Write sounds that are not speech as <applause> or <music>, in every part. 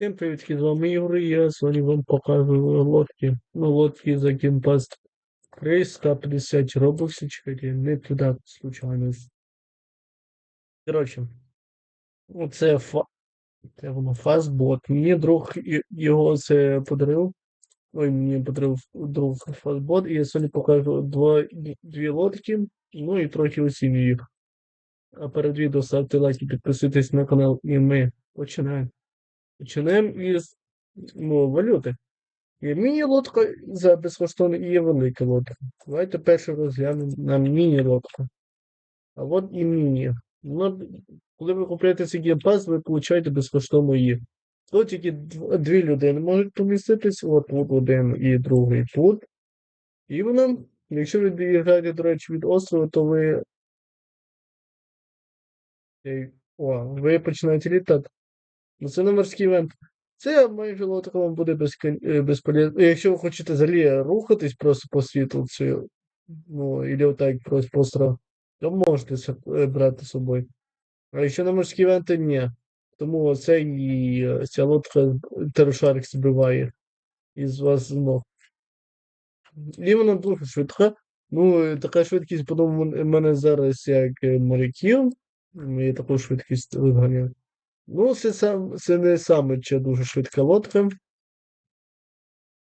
Всем приветики, з вами і я сьогодні вам показую лодки. Ну, лодки за геймпаст 350 робоксів, чекайте, не туди случайно. Коротше, оце фа... Це воно фастбот. Мені друг його це подарив. Ой, мені подарив друг фастбот, і я сьогодні покажу два, дві лодки, ну і трохи оцінюю їх. А перед відео ставте лайки, підписуйтесь на канал, і ми починаємо. Починаємо із ну, валюти. Є міні-лодка за безкоштовно і є велика лодка. Давайте перше розглянемо на міні-лодку. А от і міні. Ну, коли ви купуєте цей геймпас, ви получаєте безкоштовно її. Тут тільки дві людини можуть поміститись, от тут один і другий тут. І воно, якщо ви граєте, до речі, від острова, то ви. О, ви починаєте літати. Ну, це не морський івент. Це майже лодка вам буде безполезно. Якщо ви хочете взагалі рухатись просто по світу, це, ну, і отак просто то можете це е, брати з собою. А якщо на морські івенти, ні. Тому це і е, ця лодка терошарик збиває із вас з ног. І вона дуже швидка. Ну, е, така швидкість, по-тому в мене зараз як е, моряків. Я таку швидкість виганяю. Ну, це, це не саме ще дуже швидка лодка.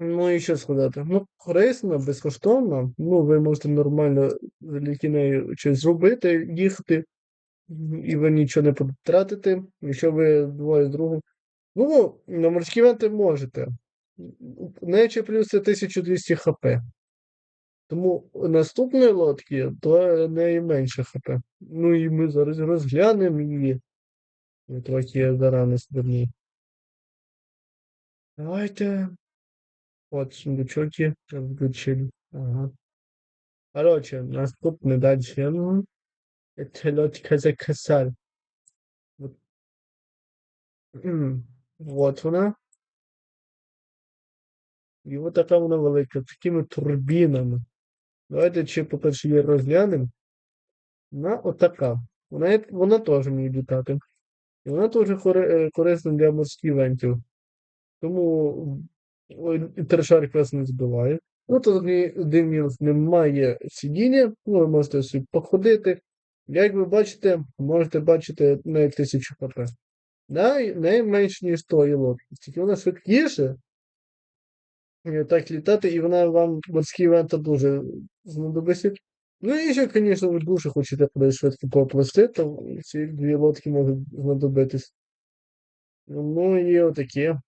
Ну і що сказати? Ну, корисна, безкоштовна. Ну, ви можете нормально нею щось зробити, їхати, і ви нічого не потратите, якщо ви двоє з другом. Ну, на морські івенти можете. Неї плюс це 1200 хп. Тому наступної лодки, то неї менше хп. Ну і ми зараз розглянемо її. Я трохи зарано свернув. Давайте. От сундучок є, включили. Ага. Короче, наступне дальше. Це лодка за косаль. Вот. Вот <clears throat> вона. І от така вона велика, з такими турбінами. Давайте ще по-перше її розглянемо. Вона отака. Вона, вона теж вміє літати. І вона кори- е, корисна для морських івентів. Тому тершарик вас не збиває. Ну, тут ні- один немає сидіння, ну, ви можете собі походити. Як ви бачите, можете бачити навіть 1000 хп. Да, найменше, ніж тої лодки. Тільки вона швидкіше. Так літати, і вона вам морські івенти дуже знадобиться. Ну ще, звісно, ви дуже хочете кудись швидко поплисти, то ці дві лодки можуть знадобитись. Ну і отаке.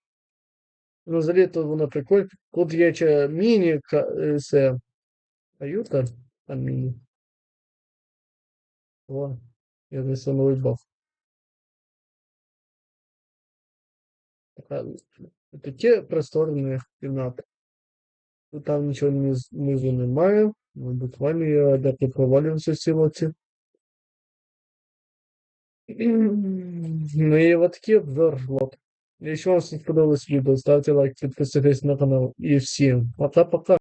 Ну, взагалі то воно прикольно. Тут є ще міні е, це каюта, там міні. О, я десь новий. Така, таке просторне кімната. Там нічого низ- низу немає. Ну, буквально я де провалювався в цілоці. Ну і от такий обзор лот. Якщо вам сподобалось відео, ставте лайк, підписуйтесь на канал. І всім пока-пока.